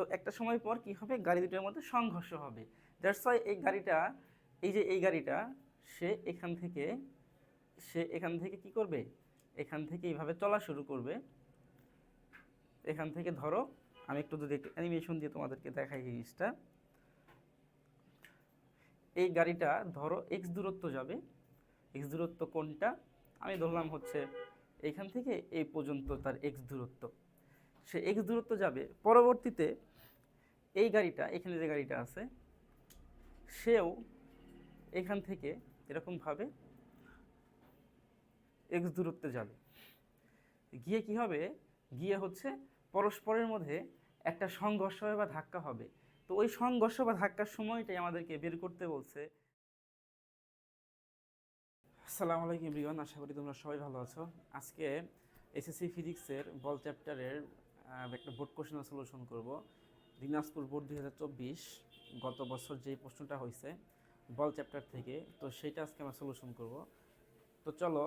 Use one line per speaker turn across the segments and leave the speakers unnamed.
তো একটা সময় পর কি হবে? গাড়ি দুটোর মধ্যে সংঘর্ষ হবে। দ্যাটস ওয়াই এই গাড়িটা, এই যে এই গাড়িটা, সে এখান থেকে, সে এখান থেকে কি করবে? এখান থেকে এইভাবে চলা শুরু করবে। এখান থেকে ধরো, আমি একটু যদি একটু অ্যানিমেশন দিয়ে তোমাদেরকে দেখাই জিনিসটা। এই গাড়িটা ধরো এক্স দূরত্ব যাবে। এক্স দূরত্ব কোনটা? আমি ধরলাম হচ্ছে এখান থেকে এই পর্যন্ত তার এক্স দূরত্ব। সে এক্স দূরত্ব যাবে। পরবর্তীতে এই গাড়িটা, এখানে যে গাড়িটা আছে, সেও এখান থেকে এরকমভাবে এক্স দূরত্বে যাবে। গিয়ে কি হবে? গিয়ে হচ্ছে পরস্পরের মধ্যে একটা সংঘর্ষ বা ধাক্কা হবে। তো ওই সংঘর্ষ বা ধাক্কার সময়টাই আমাদেরকে বের করতে বলছে। আসসালামু আলাইকুম এভরিওয়ান, আশা করি তোমরা সবাই ভালো আছো। আজকে এসএসসি ফিজিক্সের বল চ্যাপ্টারের একটা বোর্ড কোশ্চেনের সলিউশন করব। দিনাজপুর বোর্ড দু হাজার চব্বিশ গত বছর যে প্রশ্নটা হয়েছে বল চ্যাপ্টার থেকে, তো সেটা আজকে আমরা সলিউশন করব। তো চলো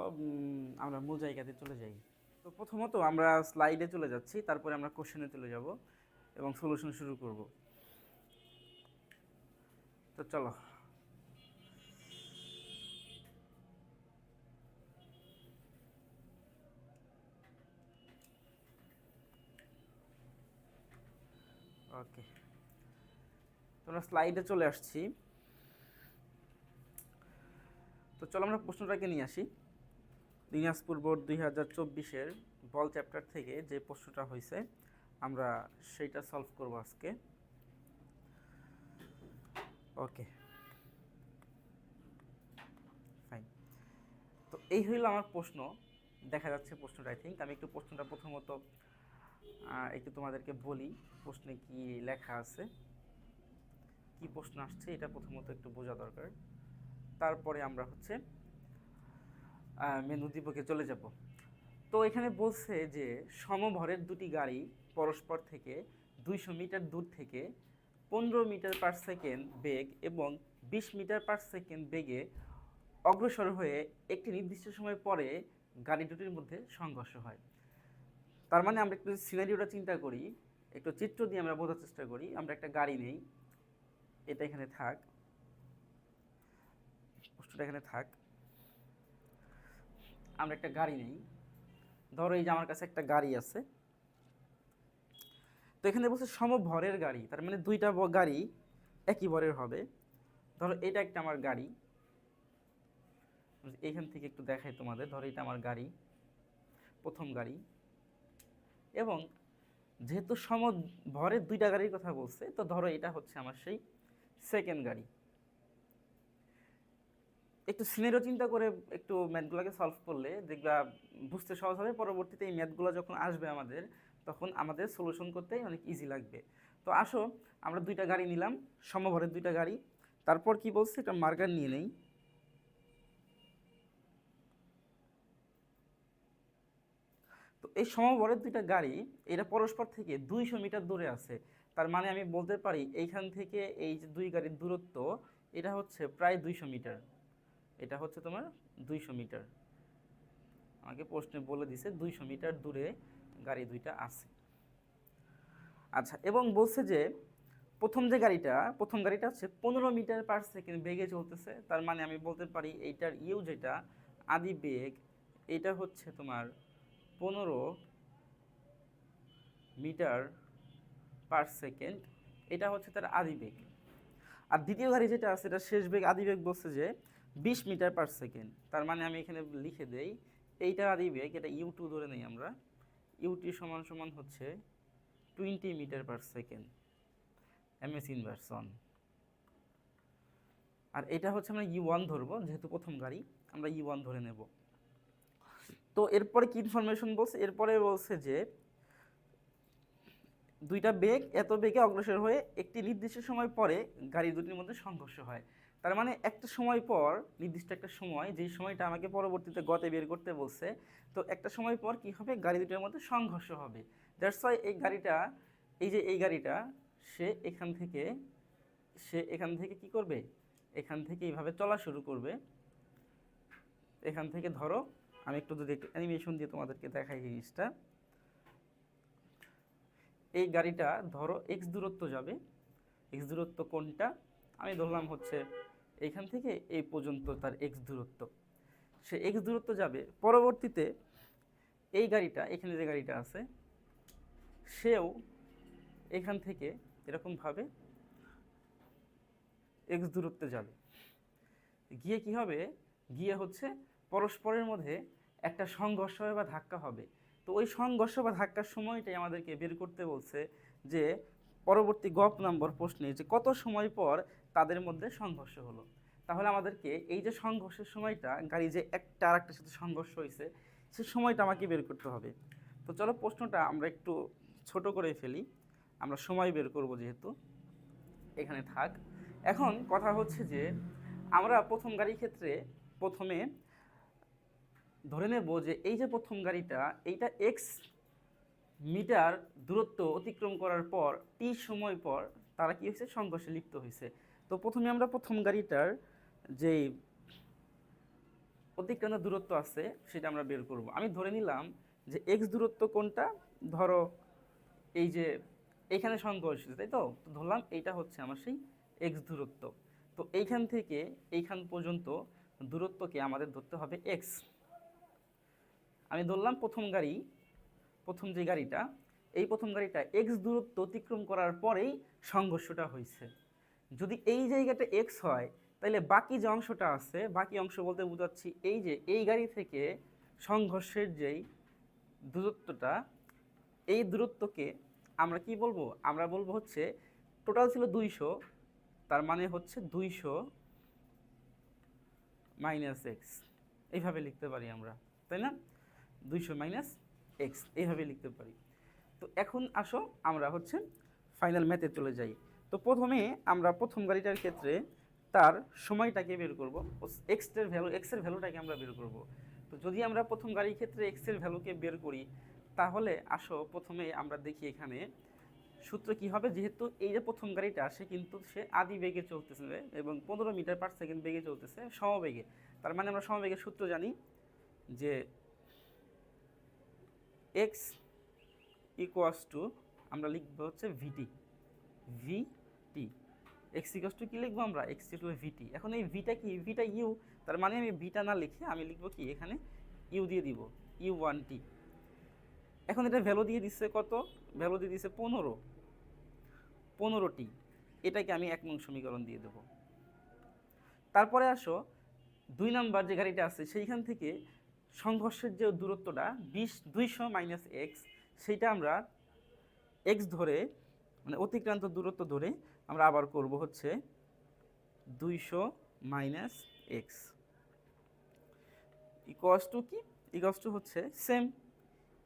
আমরা মূল জায়গাতে চলে যাই। তো প্রথমত আমরা স্লাইডে চলে যাচ্ছি, তারপরে আমরা কোশ্চেনে চলে যাব এবং সলিউশন শুরু করব। তো চলো। ওকে। তোমরা স্লাইডে চলে আসছি। তো চলো আমরা প্রশ্নটাকে নিয়ে আসি। দিনাজপুর বোর্ড দুই হাজার চব্বিশের বল চ্যাপ্টার থেকে যে প্রশ্নটা হয়েছে আমরা সেইটা সলভ করব আজকে। ওকে। ফাইন তো এই হইল আমার প্রশ্ন। দেখা যাচ্ছে প্রশ্নটা আই থিঙ্ক আমি একটু প্রশ্নটা প্রথমত একটু তোমাদেরকে বলি, প্রশ্নে কি লেখা আছে? কি প্রশ্ন আসছে? এটা প্রথমত একটু বোঝা দরকার। তারপরে আমরা হচ্ছে মেনু দ্বীপকে চলে যাব। তো এখানে বলছে যে, সমভরের দুটি গাড়ি পরস্পর থেকে দুইশো মিটার দূর থেকে পনেরো মিটার পার সেকেন্ড বেগ এবং বিশ মিটার পার সেকেন্ড বেগে অগ্রসর হয়ে একটি নির্দিষ্ট সময় পরে গাড়ি দুটির মধ্যে সংঘর্ষ হয়। তার মানে আমরা একটু সিনারিওটা চিন্তা করি, একটু চিত্র দিয়ে আমরা বোঝার চেষ্টা করি, আমরা একটা গাড়ি নেই, এটা এখানে থাক প্রশ্নটা এখানে থাক, আমরা একটা গাড়ি নেই, ধরো এই যে আমার কাছে একটা গাড়ি আছে, তো এখানে বলছে সমভরের গাড়ি, তার মানে দুইটা গাড়ি একই ভরের হবে, ধরো এটা একটা আমার গাড়ি, এখান থেকে একটু দেখাই তোমাদের, ধরো এটা আমার গাড়ি, প্রথম গাড়ি এবং যেহেতু সম ভরের দুইটা গাড়ির কথা বলছে, তো ধরো এটা হচ্ছে আমার সেই সেকেন্ড গাড়ি। একটু সিনেরও চিন্তা করে একটু ম্যাথগুলোকে সলভ করলে দেখবা বুঝতে সহজ হবে, পরবর্তীতে এই ম্যাথগুলো যখন আসবে আমাদের, তখন আমাদের সলিউশন করতে অনেক ইজি লাগবে। তো আসো, আমরা দুইটা গাড়ি নিলাম সমভরের দুইটা গাড়ি। তারপর কি বলছে? এটা মার্কার নিয়ে নেই তো এই সমভরের দুইটা গাড়ি, এটা পরস্পর থেকে দুইশো মিটার দূরে আছে। তার মানে আমি বলতে পারি এইখান থেকে এই যে দুই গাড়ির দূরত্ব, এটা হচ্ছে প্রায় দুইশো মিটার। এটা হচ্ছে তোমার দুইশো মিটার। আমাকে প্রশ্নে বলে দিছে দুইশো মিটার দূরে গাড়ি দুইটা আছে। আচ্ছা এবং বলছে যে প্রথম যে গাড়িটা, প্রথম গাড়িটা হচ্ছে পনেরো মিটার পার সেকেন্ড বেগে চলতেছে। তার মানে আমি বলতে পারি এইটার ইউ যেটা, আদি বেগ, এটা হচ্ছে তোমার পনেরো মিটার পার সেকেন্ড, এটা হচ্ছে তার আদি বেগ। আর দ্বিতীয় গাড়ি যেটা আছে, এটা শেষ বেগ, আদি বেগ বলছে যে বিশ মিটার পার সেকেন্ড। তার মানে আমি এখানে লিখে দেই, এইটা আদি বেগ, এটা ইউ টু ধরে নেই আমরা। ইউটি সমান সমান হচ্ছে twenty metre per second MS inversion আর এটা হচ্ছে আমরা ইউ ওয়ান ধরবো, যেহেতু প্রথম গাড়ি, আমরা ইউ ওয়ান ধরে নেব। তো এরপরে কি ইনফরমেশন বলছে? এরপরে বলছে যে, দুইটা বেগ এত বেগে অগ্রসর হয়ে একটি নির্দিষ্ট সময় পরে গাড়ি দুটির মধ্যে সংঘর্ষ হয়। তার মানে একটা সময় পর, নির্দিষ্ট একটা সময়, যেই সময়টা আমাকে পরবর্তীতে গতে বের করতে বলছে, তো একটা সময় পর কি হবে? গাড়ি দুটির মধ্যে সংঘর্ষ হবে। দ্যাটস ওয়াই এই গাড়িটা, এই যে এই গাড়িটা, সে এখান থেকে, সে এখান থেকে কি করবে? এখান থেকে এইভাবে চলা শুরু করবে। এখান থেকে ধরো আমি একটু যদি একটু অ্যানিমেশন দিয়ে তোমাদেরকে দেখাই জিনিসটা। এই গাড়িটা ধরো এক্স দূরত্ব যাবে। এক্স দূরত্ব কোনটা? আমি ধরলাম হচ্ছে এইখান থেকে এই পর্যন্ত তার এক্স দূরত্ব। সে এক্স দূরত্ব যাবে, পরবর্তীতে এই গাড়িটা, এখানে যে গাড়িটা আছে, সেও এখান থেকে এরকমভাবে এক্স দূরত্বে যাবে। গিয়ে কি হবে? গিয়ে হচ্ছে পরস্পরের মধ্যে একটা সংঘর্ষ হবে বা ধাক্কা হবে। তো ওই সংঘর্ষ বা ধাক্কার সময়টাই আমাদেরকে বের করতে বলছে যে, পরবর্তী গপ নম্বর প্রশ্নে যে, কত সময় পর তাদের মধ্যে সংঘর্ষ হলো? তাহলে আমাদেরকে এই যে সংঘর্ষের সময়টা, গাড়ি যে একটা আর একটার সাথে সংঘর্ষ হয়েছে, সে সময়টা আমাকে বের করতে হবে। তো চলো প্রশ্নটা আমরা একটু ছোট করে ফেলি। আমরা সময় বের করব যেহেতু। এখানে থাক। এখন কথা হচ্ছে যে, আমরা প্রথম গাড়ির ক্ষেত্রে প্রথমে ধরে নেব যে এই যে প্রথম গাড়িটা, এইটা এক্স মিটার দূরত্ব অতিক্রম করার পর টি সময় পর তারা কি হয়েছে? সংঘর্ষে লিপ্ত হয়েছে। তো প্রথমে আমরা প্রথম গাড়িটার যে অতিক্রান্ত দূরত্ব আছে, সেটা আমরা বের করব। আমি ধরে নিলাম যে এক্স দূরত্ব কোনটা? ধরো এই যে এখানে সংঘর্ষ তাই তো? ধরলাম এইটা হচ্ছে আমার সেই এক্স দূরত্ব। তো এইখান থেকে এইখান পর্যন্ত দূরত্বকে আমাদের ধরতে হবে এক্স আমি ধরলাম প্রথম গাড়ি, প্রথম যে গাড়িটা, এই প্রথম গাড়িটা এক্স দূরত্ব অতিক্রম করার পরেই সংঘর্ষটা হয়েছে। যদি এই জায়গাটা এক্স হয়, তাহলে বাকি যে অংশটা আছে, বাকি অংশ বলতে বোঝাচ্ছি এই যে এই গাড়ি থেকে সংঘর্ষের যেই দূরত্বটা, এই দূরত্বকে আমরা কি বলব? আমরা বলব হচ্ছে টোটাল ছিল দুইশো, তার মানে হচ্ছে দুইশো মাইনাস এক্স এইভাবে লিখতে পারি আমরা, তাই না? দুইশো মাইনাস এক্স এইভাবে লিখতে পারি। তো এখন আসো, আমরা হচ্ছে ফাইনাল ম্যাথে চলে যাই। তো প্রথমে আমরা প্রথম গাড়িটার ক্ষেত্রে তার সময়টাকে বের করব। এক্সের ভ্যালু এক্সের ভ্যালুটাকে আমরা বের করব। তো যদি আমরা প্রথম গাড়ির ক্ষেত্রে এক্সের ভ্যালুকে বের করি, তাহলে আসো, প্রথমে আমরা দেখি এখানে। সূত্র কি হবে? যেহেতু এই যে প্রথম গাড়িটা, সে কিন্তু সে আদি বেগে চলতেছে এবং পনেরো মিটার পার সেকেন্ড বেগে চলতেছে সমবেগে। তার মানে আমরা সমবেগের সূত্র জানি যে এক্স ইকুয়াস টু আমরা লিখব হচ্ছে ভিটি ভিটি এক্স ইকুয়াস টু কী লিখব আমরা? এক্স টু ভিটি এখন এই ভিটা কি? ভিটা ইউ তার মানে আমি ভিটা না লিখে আমি লিখব কি? এখানে ইউ দিয়ে দিব ইউ ওয়ান টি এখন এটা ভ্যালু দিয়ে দিচ্ছে কত? ভ্যালু দিয়ে দিচ্ছে পনেরো পনেরোটি এটাকে আমি এক নং সমীকরণ দিয়ে দেব। তারপরে আসো, দুই নাম্বার যে গাড়িটা আছে, সেইখান থেকে সংঘর্ষের যে দূরত্বটা, বিশ, দুইশো মাইনাস এক্স, সেইটা আমরা এক্স ধরে মানে অতিক্রান্ত দূরত্ব ধরে আমরা আবার করব হচ্ছে দুইশো মাইনাস এক্স। ইকোয়াস টু কি? ইকোয়াস টু হচ্ছে সেম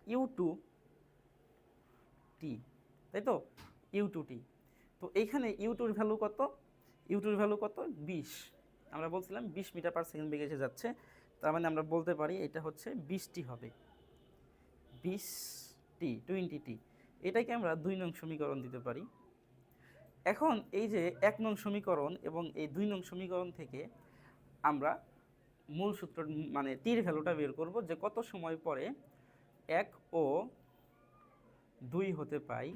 ইউ টু টি, তাই তো? U two t. তো এইখানে ইউ টুর ভ্যালু কত? ইউ টুর ভ্যালু কত? বিশ। আমরা বলছিলাম বিশ মিটার পার সেকেন্ড বেগে এসে যাচ্ছে। তার মানে আমরা বলতে পারি এটা হচ্ছে বিশটি হবে। বিশটি টোয়েন্টি টি এটাকে আমরা দুই নং সমীকরণ দিতে পারি। এখন এই যে এক নং সমীকরণ এবং এই দুই নং সমীকরণ থেকে আমরা মূল সূত্র মানে টির ভ্যালুটা বের করব যে কত সময় পরে এক ও দুই হতে পাই,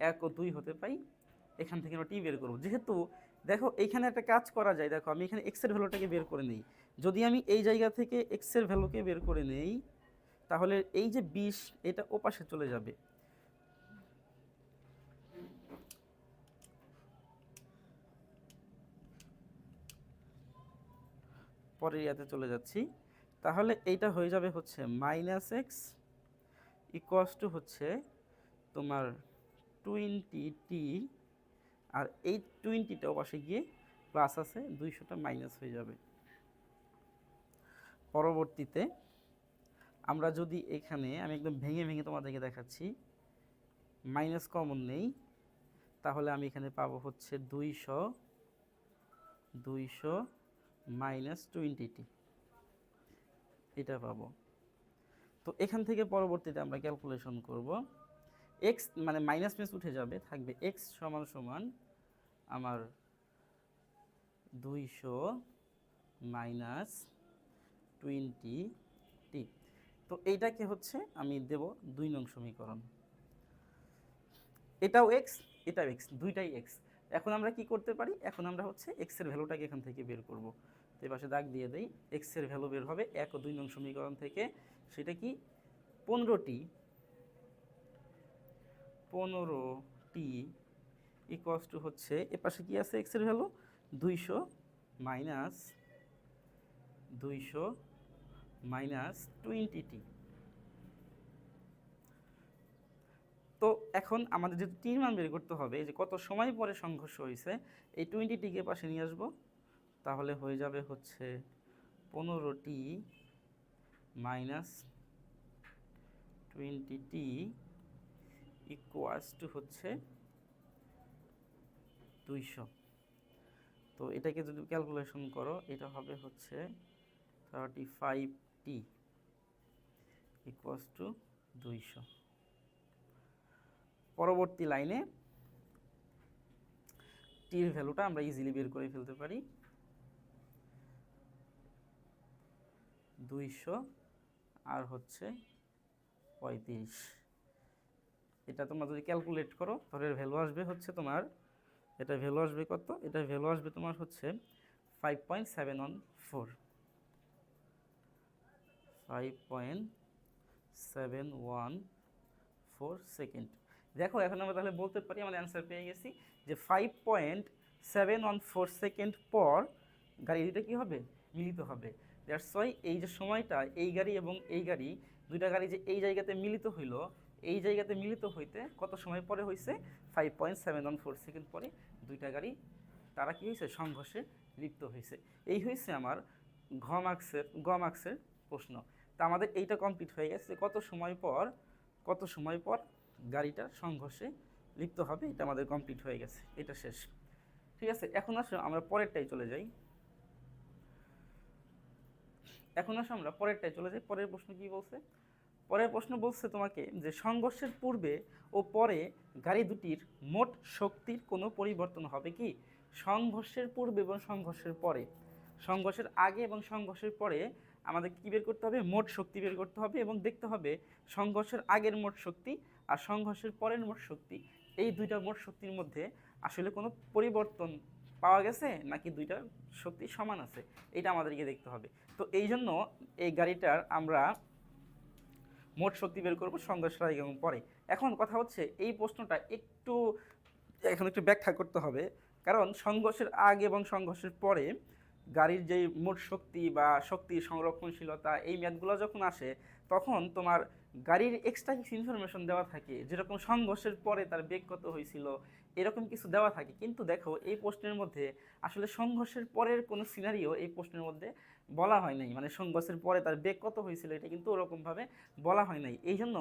এক ও দুই হতে পাই, এখান থেকে আমরা টি বের করব। যেহেতু দেখো এইখানে একটা কাজ করা যায়, দেখো আমি এখানে এক্সের ভ্যালুটাকে বের করে নিই। যদি আমি এই জায়গা থেকে এক্সের ভ্যালুকে বের করে নেই, তাহলে এই যে বিশ, এটা ওপাশে চলে যাবে। পরের ইয়াতে চলে যাচ্ছি। তাহলে এইটা হয়ে যাবে হচ্ছে মাইনাস এক্স ইকুয়াস টু হচ্ছে তোমার টোয়েন্টি টি আর এই টোয়েন্টিটা ওপাশে গিয়ে প্লাস আছে, দুইশোটা মাইনাস হয়ে যাবে। পরবর্তীতে আমরা যদি এখানে, আমি একদম ভেঙে ভেঙে তোমাদেরকে দেখাচ্ছি মাইনাস কমন নেই, তাহলে আমি এখানে পাবো হচ্ছে দুইশো দুইশো মাইনাস টোয়েন্টিটি এটা পাবো। তো এখান থেকে পরবর্তীতে আমরা ক্যালকুলেশন করব। এক্স মানে মাইনাস মাইনাস উঠে যাবে, থাকবে এক্স সমান সমান আমার দুইশো মাইনাস টোয়েন্টি টি তো এইটাকে হচ্ছে আমি দেব দুই নং সমীকরণ। এটাও এক্স এটাও এক্স দুইটাই এক্স এখন আমরা কি করতে পারি? এখন আমরা হচ্ছে এক্সের ভ্যালুটাকে এখান থেকে বের করব। তো এই পাশে দাগ দিয়ে দেই এক্সের ভ্যালু বের হবে এক ও দুই নং সমীকরণ থেকে। সেটা কি? পনেরোটি পনেরোটি ইকোয়াস টু হচ্ছে এ পাশে কি আছে এক্সের ভ্যালু? দুইশো মাইনাস দুইশো মাইনাস টোয়েন্টি টি। তো এখন আমাদের যেহেতু টির মান বের করতে হবে যে কত সময় পরে সংঘর্ষ হয়েছে এই টোয়েন্টি টিকে পাশে নিয়ে আসব। তাহলে হয়ে যাবে হচ্ছে পনেরোটি minus twenty t equals to হচ্ছে দুইশো। তো এটাকে যদি ক্যালকুলেশন করো, এটা হবে হচ্ছে thirty five t equals to দুইশো। পরবর্তী লাইনে টির ভ্যালুটা আমরা ইজিলি বের করে ফেলতে পারি। দুইশো আর হচ্ছে পঁয়ত্রিশ। এটা তোমরা যদি ক্যালকুলেট করো, তাহলে ভ্যালু আসবে হচ্ছে তোমার এটা ভ্যালু আসবে কত? এটা ভ্যালু আসবে তোমার হচ্ছে five point seven one four five point seven one four second দেখো, এখন আমরা তাহলে বলতে পারি আমাদের অ্যান্সার পেয়ে গেছি যে five point seven one four second পর গাড়ি দুটো কী হবে? মিলিত হবে। দ্যাটস ওয়াই এই যে সময়টা, এই গাড়ি এবং এই গাড়ি, দুইটা গাড়ি যে এই জায়গাতে মিলিত হইল, এই জায়গাতে মিলিত হইতে কত সময় পরে হয়েছে five point seven one four second পরে দুইটা গাড়ি, তারা কি হয়েছে সংঘর্ষে লিপ্ত হয়েছে এই হয়েছে আমার ঘ মার্কসের গ মার্কসের প্রশ্ন। তা আমাদের এইটা কমপ্লিট হয়ে গেছে কত সময় পর, কত সময় পর গাড়িটা সংঘর্ষে লিপ্ত হবে, এটা আমাদের কমপ্লিট হয়ে গেছে, এটা শেষ। ঠিক আছে, এখন আসো, আমরা পরেরটাই চলে যাই। এখন আসো, আমরা পরেরটাই চলে যাই। পরের প্রশ্ন কি বলছে? পরের প্রশ্ন বলছে তোমাকে যে সংঘর্ষের পূর্বে ও পরে গাড়ি দুটির মোট শক্তির কোনো পরিবর্তন হবে কি? সংঘর্ষের পূর্বে এবং সংঘর্ষের পরে। সংঘর্ষের আগে এবং সংঘর্ষের পরে আমাদের কী বের করতে হবে? মোট শক্তি বের করতে হবে এবং দেখতে হবে সংঘর্ষের আগের মোট শক্তি আর সংঘর্ষের পরের মোট শক্তি। এই দুইটা মোট শক্তির মধ্যে আসলে কোনো পরিবর্তন পাওয়া গেছে নাকি দুইটা শক্তি সমান আছে? এটা আমাদেরকে দেখতে হবে। তো এই জন্য এই গাড়িটার আমরা মোট শক্তি বের করব সংঘর্ষের আগে এবং পরে। এখন কথা হচ্ছে এই প্রশ্নটা একটু, এখন একটু ব্যাখ্যা করতে হবে। কারণ সংঘর্ষের আগে এবং সংঘর্ষের পরে গাড়ির যে মোট শক্তি বা শক্তি সংরক্ষণশীলতা, এই ম্যাথগুলো যখন আসে, তখন তোমার গাড়ির এক্সট্রা কিছু ইনফরমেশন দেওয়া থাকে। যেরকম সংঘর্ষের পরে তার বেগ কত হয়েছিল, এরকম কিছু দেওয়া থাকে। কিন্তু দেখো, এই প্রশ্নের মধ্যে আসলে সংঘর্ষের পরের কোনো সিনারিও এই প্রশ্নের মধ্যে বলা হয় নাই। মানে সংঘর্ষের পরে তার বেগ কত হয়েছিল, এটা কিন্তু ওরকমভাবে বলা হয় নাই। এই জন্য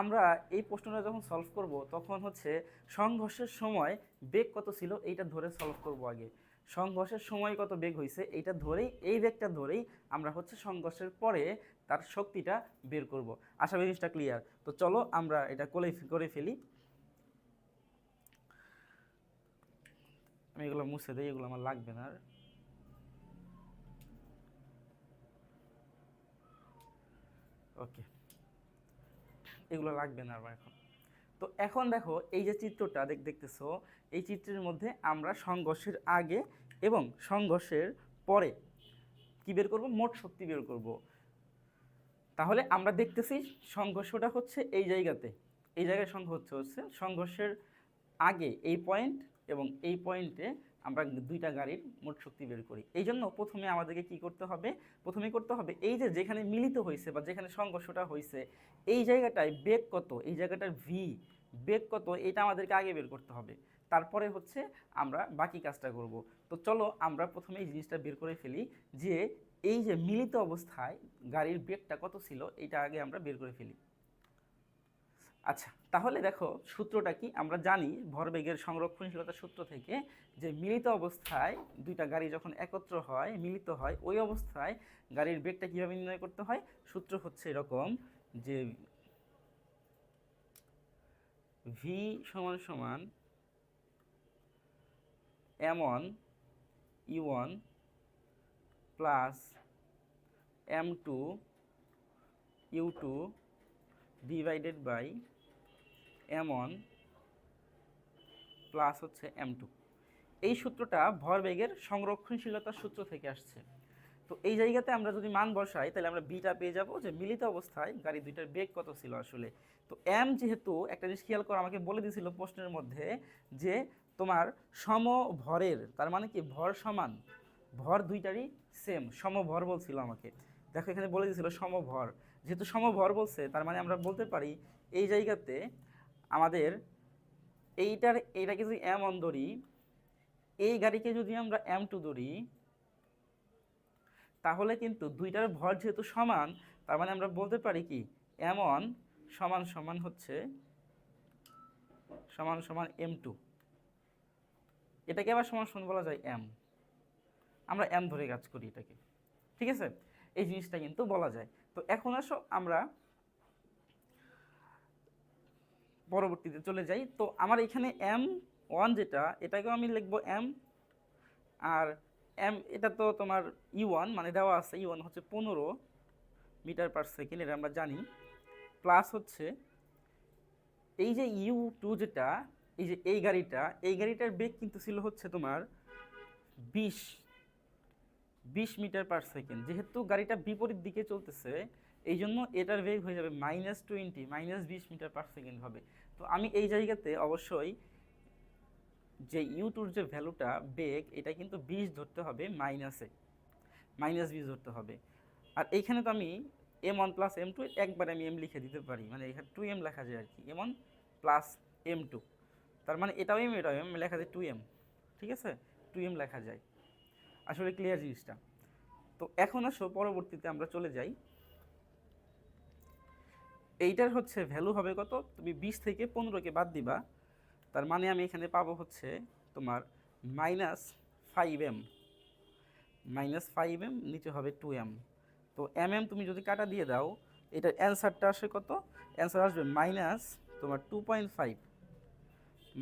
আমরা এই প্রশ্নটা যখন সলভ করব, তখন হচ্ছে সংঘর্ষের সময় বেগ কত ছিল, এইটা ধরে সলভ করব আগে। সংঘর্ষের সময় কত বেগ হয়েছে এইটা ধরেই, এই বেগটা ধরেই আমরা হচ্ছে সংঘর্ষের পরে তার শক্তিটা বের করব। আশা জিনিসটা ক্লিয়ার তো চলো আমরা এটা করে করে ফেলি। আমি এগুলো মুছে দিই, এগুলো আমার লাগবে না আর। ওকে এগুলো লাগবে না আমার এখন। তো এখন দেখো, এই যে চিত্রটা দেখ, দেখতেছো, এই চিত্রের মধ্যে আমরা সংঘর্ষের আগে এবং সংঘর্ষের পরে কি বের করব? মোট শক্তি বের করব। তাহলে আমরা দেখতেছি সংঘর্ষটা হচ্ছে এই জায়গাতে। এই জায়গায় সংঘর্ষ হচ্ছে সংঘর্ষের আগে এই পয়েন্ট এবং এই পয়েন্টে আমরা দুইটা গাড়ির মোট শক্তি বের করি। এই জন্য প্রথমে আমাদেরকে কি করতে হবে? প্রথমে করতে হবে এই যে যেখানে মিলিত হয়েছে বা যেখানে সংঘর্ষটা হয়েছে, এই জায়গাটায় বেগ কত? এই জায়গাটার ভি বেগ কত? এটা আমাদেরকে আগে বের করতে হবে। তারপরে হচ্ছে আমরা বাকি কাজটা করব। তো চলো আমরা প্রথমে এই জিনিসটা বের করে ফেলি যে এই যে মিলিত অবস্থায় গাড়ির বেগটা কত ছিল, এটা আগে আমরা বের করে ফেলি। আচ্ছা তাহলে দেখো সূত্রটা কি? আমরা জানি ভরবেগের সংরক্ষণশীলতার সূত্র থেকে যে মিলিত অবস্থায় দুইটা গাড়ি যখন একত্র হয়, মিলিত হয়, ওই অবস্থায় গাড়ির বেগটা কীভাবে নির্ণয় করতে হয়? সূত্র হচ্ছে এরকম যে ভি সমান সমান m one e one plus m two u two divided by m plus হচ্ছে এম টু এই সূত্রটা ভরবেগের সংরক্ষণশীলতার সূত্র থেকে আসছে। তো এই জায়গাতে আমরা যদি মান বসাই, তাহলে আমরা বিটা পেয়ে যাব যে মিলিত অবস্থায় গাড়ি দুইটার বেগ কত ছিল আসলে। তো এম যেহেতু একটা জিনিস খেয়াল করে, আমাকে বলে দিয়েছিল প্রশ্নের মধ্যে যে তোমার সম ভরের তার মানে কি ভর সমান? ভর দুইটারই সেম সমভর বলছিল আমাকে। দেখো এখানে বলে দিয়েছিল সমভর। যেহেতু সমভর বলছে, তার মানে আমরা বলতে পারি এই জায়গাতে আমাদের এইটার, এইটাকে যদি এম অন ধরি, এই গাড়িকে যদি আমরা এম টু ধরি, তাহলে কিন্তু দুইটার ভর যেহেতু সমান, তার মানে আমরা বলতে পারি কি এম ওয়ান সমান সমান হচ্ছে, সমান সমান এম টু এটাকে আবার সমান সমান বলা যায় এম আমরা এম ধরে কাজ করি এটাকে। ঠিক আছে? এই জিনিসটা কিন্তু বলা যায়। তো এখন আসো আমরা পরবর্তীতে চলে যাই। তো আমার এখানে এম ওয়ান যেটা, এটাকেও আমি লিখব এম আর এম এটা তো তোমার ই ওয়ান মানে দেওয়া আছে ই ওয়ান হচ্ছে পনেরো মিটার পার সেকেন্ড, এটা আমরা জানি। প্লাস হচ্ছে এই যে ইউ টু যেটা এই যে এই গাড়িটা, এই গাড়িটার বেগ কিন্তু ছিল হচ্ছে তোমার বিশ বিশ মিটার পার সেকেন্ড। যেহেতু গাড়িটা বিপরীত দিকে চলতেছে এই জন্য এটার বেগ হয়ে যাবে মাইনাস টোয়েন্টি মাইনাস বিশ মিটার পার সেকেন্ড হবে। তো আমি এই জায়গাতে অবশ্যই যে ইউটুর যে ভ্যালুটা, বেগ, এটা কিন্তু বিশ ধরতে হবে মাইনাসে মাইনাস বিশ ধরতে হবে। আর এইখানে তো আমি m one plus m two একবারে আমি এম লিখে দিতে পারি। মানে এখানে টু এম লেখা যায় আর কি। M one plus m two তার মানে এটাও এম এটাও এম লেখা যায় টু এম ঠিক আছে? টু এম লেখা যায়। আসলে ক্লিয়ার জিনিসটা। তো এখন আসো, পরবর্তীতে আমরা চলে যাই। এইটার হচ্ছে ভ্যালু হবে কত? তুমি বিশ থেকে পনেরোকে বাদ দিবা। তার মানে আমি এখানে পাবো হচ্ছে তোমার minus five m minus five m নিচে হবে টু এম তো এম এম তুমি যদি কাটা দিয়ে দাও, এটার অ্যান্সারটা আসে কত? অ্যান্সার আসবে মাইনাস তোমার two point five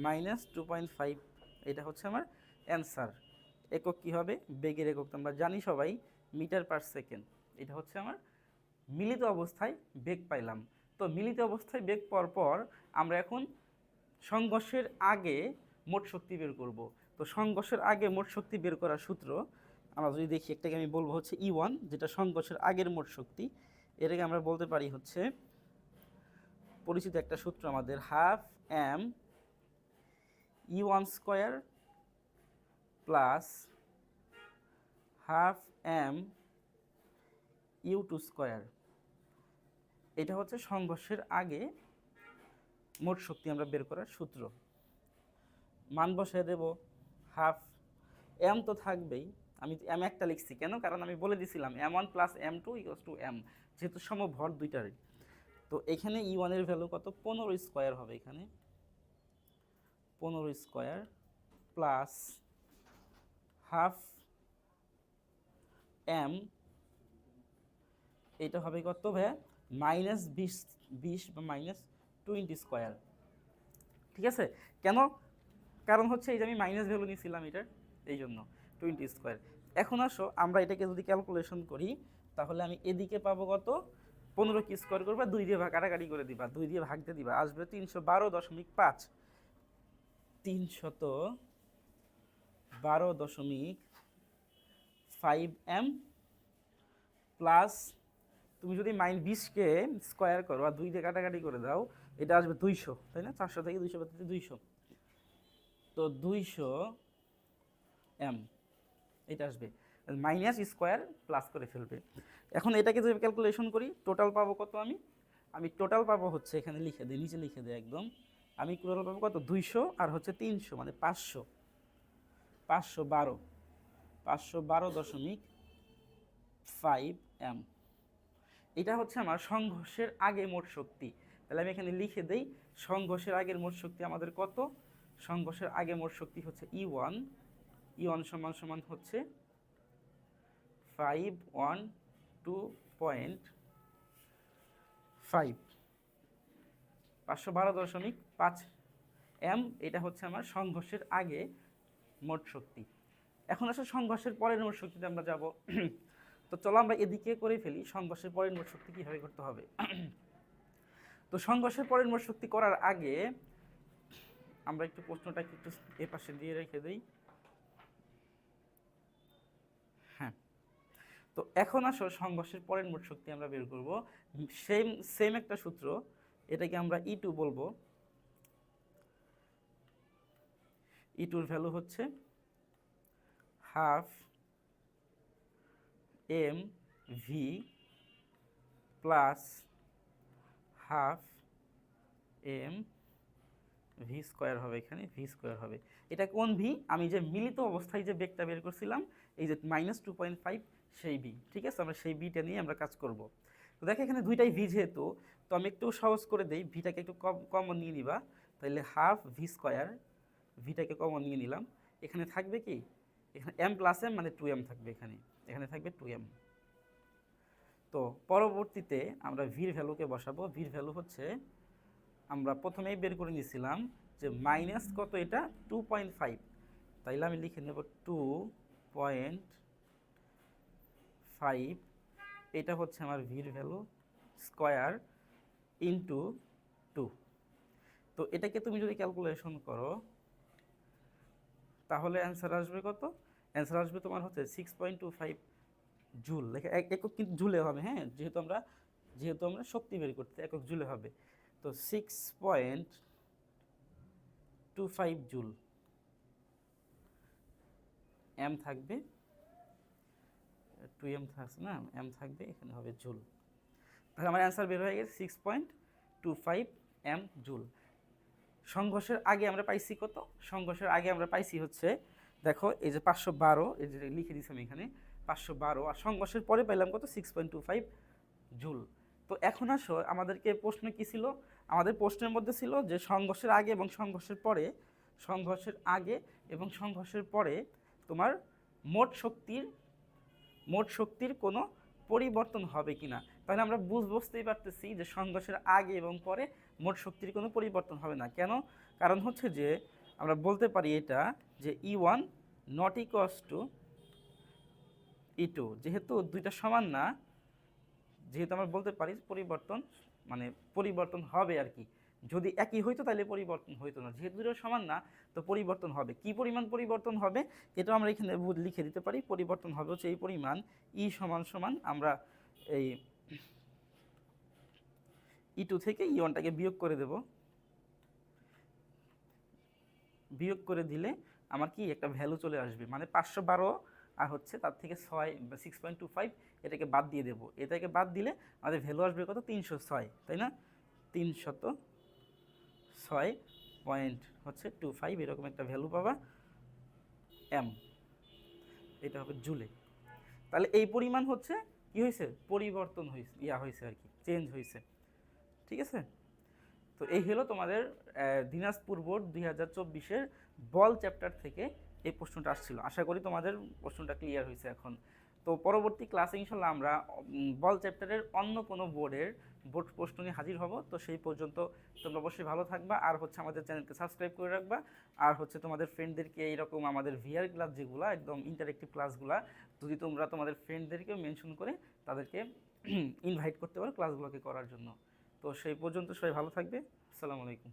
minus two point five, এটা হচ্ছে আমার অ্যান্সার। একক কী হবে? বেগের একক তো আমরা জানি সবাই, মিটার পার সেকেন্ড। এটা হচ্ছে আমার মিলিত অবস্থায় বেগ পাইলাম। তো মিলিত অবস্থায় বেগ পাওয়ার পর আমরা এখন সংঘর্ষের আগে মোট শক্তি বের করব। তো সংঘর্ষের আগে মোট শক্তি বের করার সূত্র, আমরা যদি দেখি, একটাকে আমি বলব হচ্ছে ই ওয়ান যেটা সংঘর্ষের আগের মোট শক্তি। এটাকে আমরা বলতে পারি হচ্ছে, পরিচিত একটা সূত্র আমাদের half m e one square plus half m u two square এটা হচ্ছে সংঘর্ষের আগে মোট শক্তি আমরা বের করার সূত্র। মান বসায় দেব হাফ এম তো থাকবেই। আমি এম একটা লিখছি কেন? কারণ আমি বলে দিছিলাম m one plus m two equals two m যেহেতু সমভর দুইটারই। তো এখানে ই ওয়ানের ভ্যালু কত? পনেরো স্কোয়ার হবে এখানে। পনেরো স্কোয়ার প্লাস হাফ এম, এটা হবে কত ভাইয়া? মাইনাস বিশ বিশ বা মাইনাস টোয়েন্টি স্কোয়ার। ঠিক আছে? কেন? কারণ হচ্ছে এই যে আমি মাইনাস ভ্যালু নিয়েছিলাম এটার, এই জন্য টোয়েন্টি স্কোয়ার। এখন আসো, আমরা এটাকে যদি ক্যালকুলেশন করি, তাহলে আমি এদিকে পাবো কত? পনেরো কি স্কোয়ার করবা? দুই দিয়ে ভাগ কাটাকাটি করে দিবা, দুই দিয়ে ভাগ দিয়ে দিবা, আসবে তিনশো বারো দশমিক পাঁচ। তিনশত বারো দশমিক ফাইভ এম প্লাস তুমি যদি মাইন বিশকে স্কোয়ার করো আর দুই দিয়ে কাটাকাটি করে দাও, এটা আসবে দুইশো, তাই না? চারশো থেকে দুইশো বাদ দুইশো। তো দুইশো এম, এটা আসবে। মাইনাস স্কোয়ার প্লাস করে ফেলবে। এখন এটাকে যদি ক্যালকুলেশন করি টোটাল পাবো কত আমি? আমি টোটাল পাবো হচ্ছে এখানে লিখে দিই, নিচে লিখে দিই একদম। আমি টোটাল পাবো কত? দুইশো আর হচ্ছে তিনশো মানে পাঁচশো। পাঁচশো বারো। পাঁচশো বারো দশমিক ফাইভ এম। এটা হচ্ছে আমার সংঘর্ষের আগে মোট শক্তি। তাহলে আমি এখানে লিখে দেই, সংঘর্ষের আগের মোট শক্তি আমাদের কত? সংঘর্ষের আগে মোট শক্তি হচ্ছে ই ওয়ান ই ওয়ান সমান সমান হচ্ছে five one two point five. পাঁচশো বারো দশমিক পাঁচ এম, এটা হচ্ছে আমার সংঘর্ষের আগে মোট শক্তি। এখন আসলে সংঘর্ষের পরের মোট শক্তিতে আমরা যাব। তো চলো আমরা এদিকে করে ফেলি, সংঘর্ষের পরের মোট শক্তি কীভাবে করতে হবে। তো সংঘর্ষের পরের মোট শক্তি করার আগে আমরা একটু প্রশ্নটাকে একটু এ পাশে দিয়ে রেখে দিই। হ্যাঁ। তো এখন আসো, সংঘর্ষের পরের মোট শক্তি আমরা বের করব। সেম সেম একটা সূত্র, এটাকে আমরা ই টু বলব। ই টুর ভ্যালু হচ্ছে half m v plus half m v square হবে এখানে ভি স্কোয়ার হবে। এটা কোন ভি আমি যে মিলিত অবস্থায় যে বেগটা বের করছিলাম, এই যে মাইনাস টু পয়েন্ট ফাইভ সেই ভি ঠিক আছে? আমরা সেই বিটা নিয়ে আমরা কাজ করব। তো দেখো এখানে দুইটাই ভি যেহেতু, তো আমি একটু সহজ করে দিই ভিটাকে একটু কম কমন নিয়ে নিবা। তাহলে হাফ ভি স্কোয়ার ভিটাকে কমন নিয়ে নিলাম। এখানে থাকবে কি? এখানে এম প্লাস এম মানে টু এম থাকবে এখানে। এখানে থাকবে টু এম তো পরবর্তীতে আমরা ভির ভ্যালুকে বসাবো। ভির ভ্যালু হচ্ছে, আমরা প্রথমেই বের করে নিয়েছিলাম যে মাইনাস কত এটা? টু পয়েন্ট ফাইভ তাইলে আমি লিখে নেব টু পয়েন্ট ফাইভ এটা হচ্ছে আমার ভির ভ্যালু স্কোয়ার ইন্টু টু তো এটাকে তুমি যদি ক্যালকুলেশন করো তাহলে অ্যান্সার আসবে কত? অ্যান্সার আসবে তোমার হচ্ছে six point two five joule লেখা এক, একক কিন্তু জুলে হবে হ্যাঁ? যেহেতু আমরা যেহেতু আমরা শক্তি বের করতে একক জুলে হবে। তো six point two five joule m থাকবে টু এম থাকছে না এম থাকবে, এখানে হবে জুল তাহলে আমার অ্যান্সার বের হয়ে গেছে six point two five m joule সংঘর্ষের আগে আমরা পাইছি কত? সংঘর্ষের আগে আমরা পাইছি হচ্ছে, দেখো, এই যে পাঁচশো বারো, এই যে লিখে দিয়েছি আমি এখানে, পাঁচশো বারো, আর সংঘর্ষের পরে পাইলাম কত? Six point two five joule. তো এখন আসো, আমাদেরকে প্রশ্ন কি ছিল? আমাদের প্রশ্নের মধ্যে ছিল যে সংঘর্ষের আগে এবং সংঘর্ষের পরে, সংঘর্ষের আগে এবং সংঘর্ষের পরে তোমার মোট শক্তির মোট শক্তির কোনো পরিবর্তন হবে কিনা? তাহলে আমরা বুঝ বুঝতেই পারতেছি যে সংঘর্ষের আগে এবং পরে মোট শক্তির কোনো পরিবর্তন হবে না। কেন? কারণ হচ্ছে যে, আমরা বলতে পারি এটা যে e one not equals to e two যেহেতু দুইটা সমান না, যেহেতু আমরা বলতে পারি পরিবর্তন মানে পরিবর্তন হবে আর কি। যদি একই হইতো তাহলে পরিবর্তন হইতো না। যেহেতু দুটো সমান না, তো পরিবর্তন হবে। কি পরিমাণ পরিবর্তন হবে? এটাও আমরা এখানে লিখে দিতে পারি। পরিবর্তন হবে হচ্ছে এই পরিমাণ ই সমান সমান আমরা এই ই টু থেকে ই ওয়ানটাকে বিয়োগ করে দেব। বিয়োগ করে দিলে আমার কি একটা ভ্যালু চলে আসবে? মানে পাঁচশো বারো আর হচ্ছে তার থেকে ছয় সিক্স পয়েন্ট টু ফাইভ এটাকে বাদ দিয়ে দেবো। এটাকে বাদ দিলে আমাদের ভ্যালু আসবে কত? তিনশো ছয়, তাই না? তিনশত ছয় পয়েন্ট হচ্ছে টু ফাইভ এরকম একটা ভ্যালু পাবা এম এটা হবে জুলে। তাহলে এই পরিমাণ হচ্ছে কি হয়েছে? পরিবর্তন হয়েছে, ইয়া হয়েছে আর কি চেঞ্জ হয়েছে। ঠিক আছে? তো এই হলো তোমাদের দিনাজপুর বোর্ড দুই হাজার চব্বিশের বল চ্যাপ্টার থেকে এই প্রশ্নটা আসছিল। আশা করি তোমাদের প্রশ্নটা ক্লিয়ার হয়েছে এখন। তো পরবর্তী ক্লাসে ইনশাল্লাহ আমরা বল চ্যাপ্টারের অন্য কোনো বোর্ডের বোর্ড প্রশ্ন নিয়ে হাজির হব। তো সেই পর্যন্ত তোমরা অবশ্যই ভালো থাকবা। আর হচ্ছে আমাদের চ্যানেলকে সাবস্ক্রাইব করে রাখবা। আর হচ্ছে তোমাদের ফ্রেন্ডদেরকে এইরকম আমাদের ভিআর ক্লাস যেগুলো, একদম ইন্টারেক্টিভ ক্লাসগুলো যদি তোমরা তোমাদের ফ্রেন্ডদেরকেও মেনশন করে তাদেরকে ইনভাইট করতে পারো ক্লাসগুলোকে করার জন্য। তো সেই পর্যন্ত সবাই ভালো থাকবে। আসসালামু আলাইকুম।